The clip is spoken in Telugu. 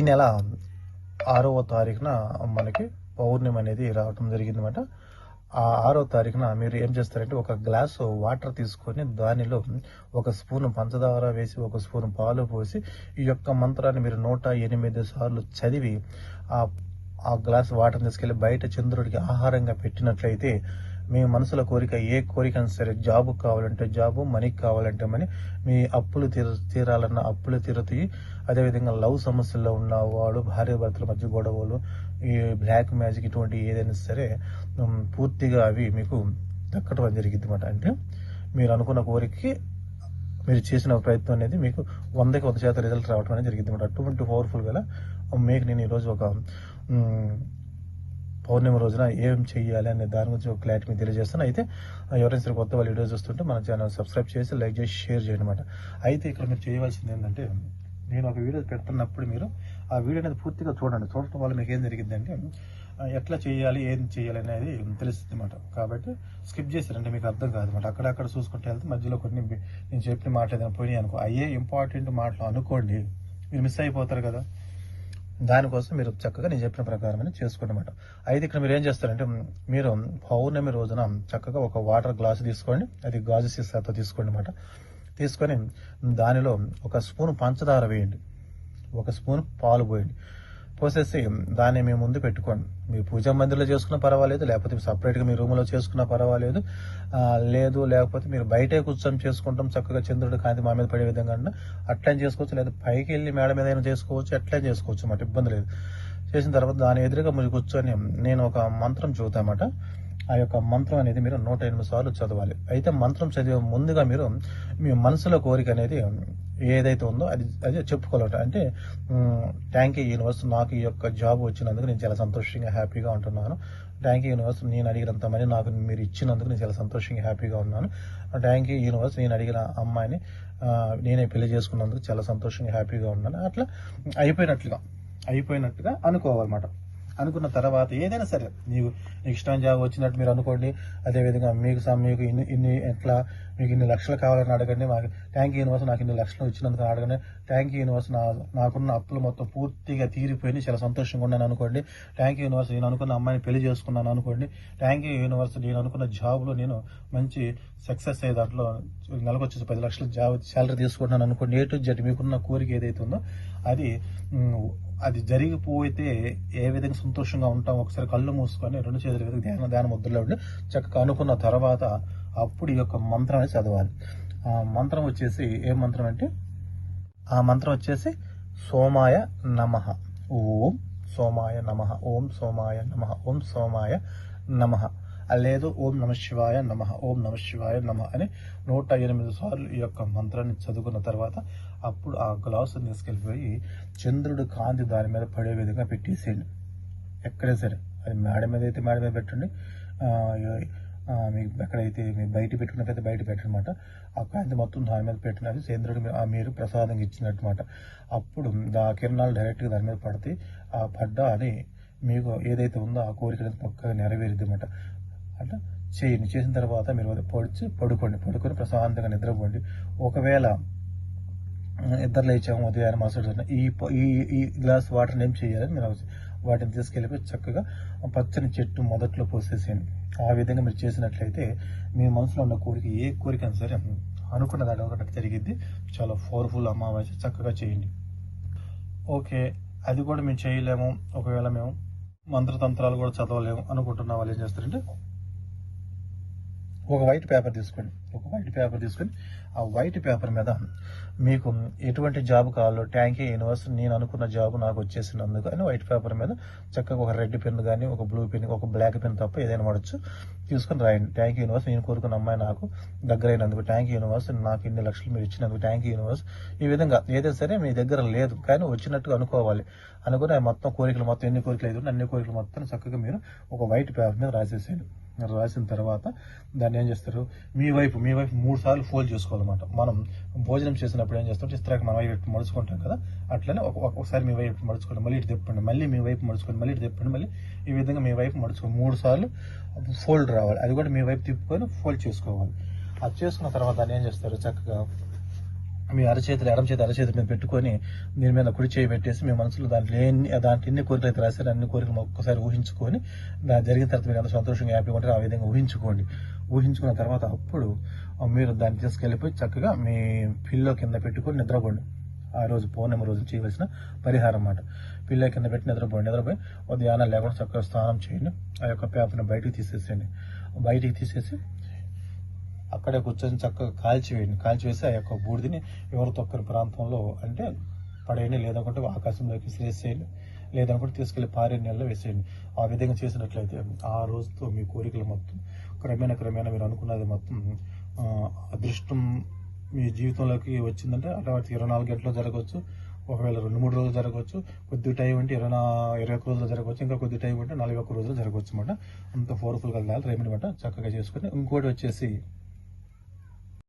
ఈ నెల ఆరవ తారీఖున మనకి పౌర్ణమి అనేది రావటం జరిగిందన్నమాట. ఆ ఆరో తారీఖున మీరు ఏం చేస్తారంటే ఒక గ్లాసు వాటర్ తీసుకొని దానిలో ఒక స్పూన్ పంచదార వేసి ఒక స్పూన్ పాలు పోసి ఈ యొక్క మంత్రాన్ని మీరు నూట ఎనిమిది సార్లు చదివి ఆ ఆ గ్లాస్ వాటర్ తీసుకెళ్ళి బయట చంద్రుడికి ఆహారంగా పెట్టినట్లయితే మీ మనసులో కోరిక ఏ కోరికైనా సరే జాబ్ కావాలంటే జాబు మనీకి కావాలంటే మనీ మీ అప్పులు తీర తీరాలన్న అప్పులు తీరుతాయి. అదేవిధంగా లవ్ సమస్యల్లో ఉన్న వాడు భార్య భర్తల మధ్య గొడవలు ఈ బ్లాక్ మ్యాజిక్ ఇటువంటి ఏదైనా సరే పూర్తిగా అవి మీకు దక్కడం జరిగింది అనమాట అంటే మీరు అనుకున్న కోరికకి మీరు చేసిన ప్రయత్నం అనేది మీకు వందకి వంద శాతం రిజల్ట్ రావడం అనేది జరిగింది అనమాట అటువంటి పవర్ఫుల్ గల మీకు నేను ఈరోజు ఒక పౌర్ణమి రోజున ఏం చేయాలి అనే దాని గురించి ఒక క్లారిటీ మీకు తెలియజేస్తాను అయితే ఎవరైనా సరే కొత్త వాళ్ళు వీడియోస్ చూస్తుంటే మన ఛానల్ సబ్స్క్రైబ్ చేసి లైక్ చేసి షేర్ చేయండి అనమాట అయితే ఇక్కడ మీరు చేయవలసింది ఏంటంటే నేను ఒక వీడియో పెడుతున్నప్పుడు మీరు ఆ వీడియో అనేది పూర్తిగా చూడండి. చూడటం వల్ల మీకు ఏం జరిగిందంటే ఎట్లా చేయాలి ఏం చేయాలి అనేది తెలుస్తుంది అనమాట కాబట్టి స్కిప్ చేశారంటే మీకు అర్థం కాదు అనమాట అక్కడక్కడ చూసుకుంటే వెళ్తే మధ్యలో కొన్ని నేను చెప్పిన మాట ఏదైనా పోయినాయి అనుకో అయ్యే ఇంపార్టెంట్ మాటలు అనుకోండి మీరు మిస్ అయిపోతారు కదా. దానికోసం మీరు చక్కగా నేను చెప్పిన ప్రకారమే చేసుకోండి అయితే ఇక్కడ మీరు ఏం చేస్తారంటే మీరు పౌర్ణమి రోజున చక్కగా ఒక వాటర్ గ్లాస్ తీసుకోండి అది గాజు సీసాతో తీసుకోండి అనమాట తీసుకొని దానిలో ఒక స్పూన్ పంచదార వేయండి. ఒక స్పూన్ పాలు పోయండి. పోసేసి దాన్ని మీ ముందు పెట్టుకోండి. మీ పూజా మందిర్లో చేసుకున్నా పర్వాలేదు లేకపోతే సపరేట్గా మీ రూమ్లో చేసుకున్నా పర్వాలేదు. లేదు లేకపోతే మీరు బయటే కూర్చొని చేసుకుంటాం చక్కగా చంద్రుడు కాంతి మా మీద పడే విధంగా అట్లా చేసుకోవచ్చు. లేదా పైకి వెళ్ళి మేడ మీద అయినా చేసుకోవచ్చు అట్లా చేసుకోవచ్చు అన్నమాట. ఇబ్బంది లేదు. చేసిన తర్వాత దాని ఎదురుగా మీరు కూర్చొని నేను ఒక మంత్రం చదువుతామాట ఆ యొక్క మంత్రం అనేది మీరు నూట ఎనిమిది సార్లు చదవాలి. అయితే మంత్రం చదివే ముందుగా మీరు మీ మనసులో కోరిక అనేది ఏదైతే ఉందో అది అది చెప్పుకోవాలట. అంటే థ్యాంక్ యూ యూనివర్స్ నాకు ఈ యొక్క జాబ్ వచ్చినందుకు నేను చాలా సంతోషంగా హ్యాపీగా ఉంటున్నాను. థ్యాంక్ యూ యూనివర్స్ నేను అడిగినంత మనీ నాకు మీరు ఇచ్చినందుకు నేను చాలా సంతోషంగా హ్యాపీగా ఉన్నాను. థ్యాంక్ యూ యూనివర్స్ నేను అడిగిన అమ్మాయిని నేనే పెళ్ళి చేసుకున్నందుకు చాలా సంతోషంగా హ్యాపీగా ఉన్నాను. అట్లా అయిపోయినట్లుగా అయిపోయినట్టుగా అనుకోవాలన్నమాట. అనుకున్న తర్వాత ఏదైనా సరే నీకు నీకు ఇష్టం జాబ్ వచ్చినట్టు మీరు అనుకోండి అదేవిధంగా మీకు మీకు ఇన్ని ఇన్ని ఎట్లా మీకు ఇన్ని లక్షలు కావాలని అడగండి మాకు ట్యాంక్ యూనివర్స్ నాకు ఇన్ని లక్షలు ఇచ్చినందుకు అడగండి. ట్యాంక్ యూనివర్స్ నా నాకున్న అప్పులు మొత్తం పూర్తిగా తీరిపోయి చాలా సంతోషంగా ఉన్నాను అనుకోండి. ట్యాంక్ యూనివర్స్ నేను అనుకున్న అమ్మాయిని పెళ్ళి చేసుకున్నాను అనుకోండి. ట్యాంక్ యూనివర్స్ నేను అనుకున్న జాబ్లో నేను మంచి సక్సెస్ అయ్యే దాంట్లో నెలకు వచ్చేసి పది లక్షలు జాబ్ శాలరీ తీసుకుంటున్నాను అనుకోండి. ఏ టు జెడ్ మీకున్న కోరిక ఏదైతే ఉందో అది అది జరిగిపోతే ఏ విధంగా సంతోషంగా ఉంటాం ఒకసారి కళ్ళు మూసుకొని రెండు చేతుల మీద ధ్యాన ధ్యాన ముద్రలో ఉండి చక్కగా అనుకున్న తర్వాత అప్పుడు ఈ యొక్క మంత్రాన్ని చదవాలి. ఆ మంత్రం వచ్చేసి ఏ మంత్రం అంటే? ఆ మంత్రం వచ్చేసి సోమాయ నమ. ఓం సోమాయ నమ ఓం సోమాయ నమ ఓం సోమాయ నమ. లేదు ఓం నమ శివాయ నమ. ఓం నమ శివాయ నమ అని నూట ఎనిమిది సార్లు ఈ యొక్క మంత్రాన్ని చదువుకున్న తర్వాత అప్పుడు ఆ గ్లాసు తీసుకెళ్ళిపోయి చంద్రుడు కాంతి దాని మీద పడే విధంగా పెట్టేసేయండి. ఎక్కడే సరే. అది మేడ మీద అయితే మేడ మీద పెట్టండి. మీకు ఎక్కడైతే మీరు బయట పెట్టుకున్నట్లయితే బయట పెట్టనమాట. ఆ కాంతి మొత్తం దాని మీద పెట్టినది చంద్రుడు ఆ మీరు ప్రసాదంగా ఇచ్చినట్టు అప్పుడు ఆ కిరణాలు డైరెక్ట్గా దాని మీద పడితే ఆ పడ్డ అది మీకు ఏదైతే ఉందో ఆ కోరిక పక్కగా నెరవేరుద్ది అనమాట అట్లా చేయండి. చేసిన తర్వాత మీరు పొడిచి పడుకోండి. పడుకొని ప్రశాంతంగా నిద్రపోండి. ఒకవేళ ఇద్దరు లేచాము ఉదయాన్ని మరుసటి ఈ ఈ ఈ గ్లాస్ వాటర్ని ఏం చేయాలని మీరు వాటిని తీసుకెళ్ళిపోయి చక్కగా పచ్చని చెట్టు మొదట్లో పోసేసేయండి. ఆ విధంగా మీరు చేసినట్లయితే మీ మనసులో ఉన్న కోరిక ఏ కోరిక అయినా సరే అనుకున్న దాని ఒకటి జరిగిద్ది. చాలా పవర్ఫుల్ అమావాస్య చక్కగా చేయండి. ఓకే. అది కూడా మేము చేయలేము. ఒకవేళ మేము మంత్రతంత్రాలు కూడా చదవలేము అనుకుంటున్న వాళ్ళు ఏం చేస్తారంటే ఒక వైట్ పేపర్ తీసుకోండి ఒక వైట్ పేపర్ తీసుకొని ఆ వైట్ పేపర్ మీద మీకు ఎటువంటి జాబ్ కావాలో ట్యాంకీ యూనివర్స్ నేను అనుకున్న జాబ్ నాకు వచ్చేసినందుకు అని వైట్ పేపర్ మీద చక్కగా ఒక రెడ్ పెన్ కానీ ఒక బ్లూ పెన్ ఒక బ్లాక్ పెన్ తప్ప ఏదైనా వాడచ్చు. తీసుకొని రాయండి. ట్యాంక్ యూనివర్స్ నేను కోరుకున్న అమ్మాయి నాకు దగ్గరైనందుకు. ట్యాంక్ యూనివర్స్ నాకు ఇన్ని లక్షలు మీరు ఇచ్చినందుకు. ట్యాంక్ యూనివర్స్ ఈ విధంగా ఏదైనా సరే మీ దగ్గర లేదు కానీ వచ్చినట్టుగా అనుకోవాలి. అనుకుని మొత్తం కోరికలు మొత్తం ఎన్ని కోరికలు? అయితే అన్ని కోరికలు మొత్తం చక్కగా మీరు ఒక వైట్ పేపర్ మీద రాసేసేయండి. రాసిన తర్వాత దాన్ని ఏం చేస్తారు? మీ వైపు మీ వైపు మూడు సార్లు ఫోల్డ్ చేసుకోవాలన్నమాట. మనం భోజనం చేసినప్పుడు ఏం చేస్తాం? ఇస్త్రాకి మన వైపు మడుచుకుంటాం కదా? అట్లనే ఒక- ఒకసారి మీ వైపు మడుచుకోండి మళ్ళీ ఇటు తిప్పండి మళ్ళీ మీ వైపు మడుచుకోండి మళ్ళీ ఇటు తిప్పండి మళ్ళీ ఈ విధంగా మీ వైపు మడుచుకోండి. మూడు సార్లు ఫోల్డ్ రావాలి. అది కూడా మీ వైపు తిప్పుకొని ఫోల్డ్ చేసుకోవాలి. అది చేసుకున్న తర్వాత దాన్ని ఏం చేస్తారు? చక్కగా మీ అరచేతులు ఎడమ చేతి అరచేతి మీద పెట్టుకొని దీని మీద కుడి చేయి పెట్టేసి మీ మనసులో దాంట్లో ఎన్ని దాంట్లో ఎన్ని కోరికలు అయితే రాశారో అన్ని కోరికలు ఒక్కసారి ఊహించుకొని దాని జరిగిన తర్వాత మీరు ఎంత సంతోషంగా హ్యాపీగా ఉంటారో ఆ విధంగా ఊహించుకోండి. ఊహించుకున్న తర్వాత అప్పుడు మీరు దాన్ని తీసుకెళ్ళిపోయి చక్కగా మీ పిల్లో కింద పెట్టుకొని నిద్రపోండి. ఆ రోజు పౌర్ణమి రోజు చేయవలసిన పరిహారం అన్నమాట. పిల్ల కింద పెట్టి నిద్రపోండి. నిద్రపోయి ఉదయాన్నే లేకుండా చక్కగా స్నానం చేయండి. ఆ యొక్క పేపర్ని బయటికి తీసేసేయండి. బయటికి తీసేసి అక్కడే కూర్చొని చక్కగా కాల్చివేయండి కాల్చివేసి ఆ యొక్క బూడిదని ఎవరు తొక్కని ప్రాంతంలో అంటే పడేయండి. లేదనుకుంటే ఆకాశంలోకి విసిరేసేయండి లేదనుకుంటే తీసుకెళ్ళి పారే నెలలో వేసేయండి. ఆ విధంగా చేసినట్లయితే ఆ రోజుతో మీ కోరికలు మొత్తం క్రమేణా క్రమేణా మీరు అనుకున్నది మొత్తం అదృష్టం మీ జీవితంలోకి వచ్చిందంటే అటువంటి ఇరవై నాలుగు గంటలు జరగవచ్చు. ఒకవేళ రెండు మూడు రోజులు జరగవచ్చు. కొద్ది టైం అంటే ఇరవై నా ఇరవై ఒక్క రోజులు జరగవచ్చు. ఇంకా కొద్ది టైం అంటే నలభై ఒక్క రోజులు జరగవచ్చు అనమాట అంత పవర్ఫుల్గా కాదు రెమెడీ అనమాట చక్కగా చేసుకుని ఇంకోటి వచ్చేసి